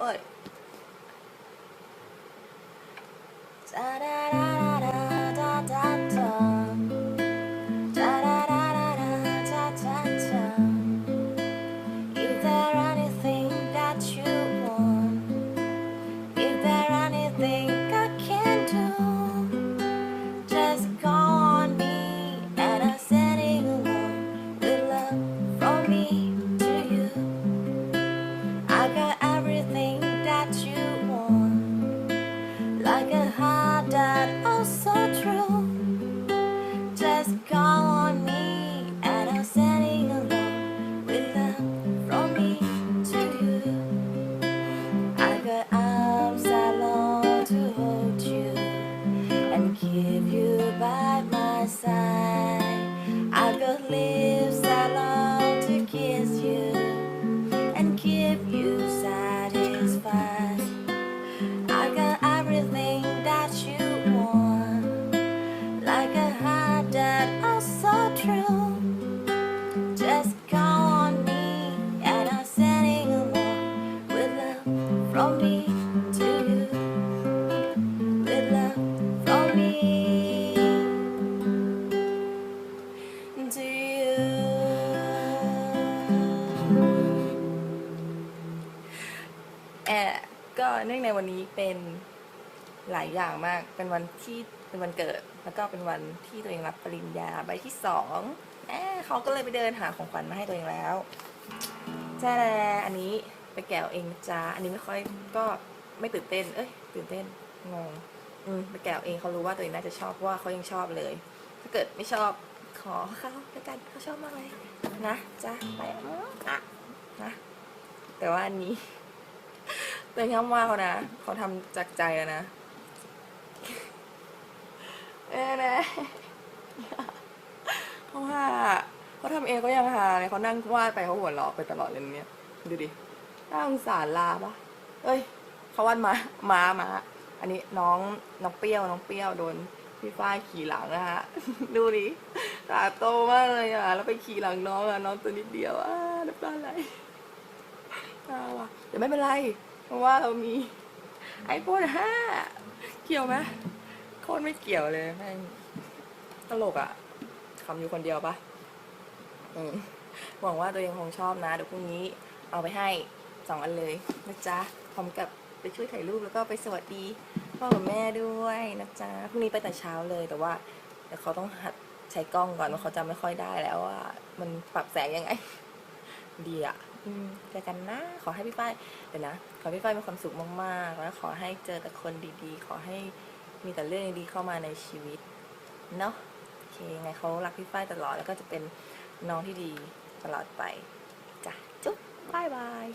โอ้ยจา Just call แอบก็เนื่องในวันนี้เป็นหลายอย่างมาก เป็นวันที่เป็นวันเกิด แล้วก็เป็นวันที่ตัวเองรับปริญญาใบที่สองแอบเขาก็เลยไปเดินหาของขวัญมาให้ตัวเองแล้วแจ้อันนี้ไปแกะเองจ้า อันนี้ไม่ค่อยก็ไม่ตื่นเต้น เอ้ย ตื่นเต้น งง อืมไปแกะเองเขารู้ว่าตัวเองน่าจะชอบว่าเขายังชอบเลย ถ้าเกิดไม่ชอบขอเขาแล้วกันเขาชอบมากเลยนะจ้าไป แต่ว่าอันนี้ตัวเองห้ามว่าเขานะเขาทำจากใจแล้วนะเออนะเขาหาเขาทำเองก็ยังหาเลยเขานั่งวาดไปเขาหัวเราะไปตลอดเลยเนี่ยดูดิน่าสงสารลาปะเอ้ยเขาวาดมาม้าม้าอันนี้น้องน้องเปรี้ยวน้องเปรี้ยวโดนพี่ฝ้ายขี่หลังนะฮะ ดูดิตาโตมากเลยอะ แล้วไปขี่หลังน้องอะ น้องตัวนิดเดียวอะน้ำตาไหล อ้าวอะแต่ไม่เป็นไร เพราะว่าเรามีไอโฟนห้าเกี่ยวไหมโคตรไม่เกี่ยวเลยแม่งตลกอะคำอยู่คนเดียวปะหวังว่าตัวเองคงชอบนะ เดี๋ยวพรุ่งนี้เอาไปให้สองอันเลยนะจ๊ะพร้อมกับไปช่วยถ่ายรูปแล้วก็ไปสวัสดีพ่อกับแม่ด้วยนะจ๊ะพรุ่งนี้ไปแต่เช้าเลยแต่ว่าเดี๋ยวเขาต้องหัดใช้กล้องก่อนว่าเขาจำไม่ค่อยได้แล้วว่ามันปรับแสงยังไง ดีอะ อืมเจอกันนะ ขอให้พี่ฝ้ายเดี๋ยวนะ ขอพี่ฝ้ายมีความสุขมากๆ แล้วขอให้เจอแต่คนดีๆ ขอให้มีแต่เรื่องดีๆเข้ามาในชีวิต เนาะโอเคไงเขารักพี่ฝ้ายตลอดแล้วก็จะเป็นน้องที่ดีตลอดไปจ้ะจุ๊บบายบาย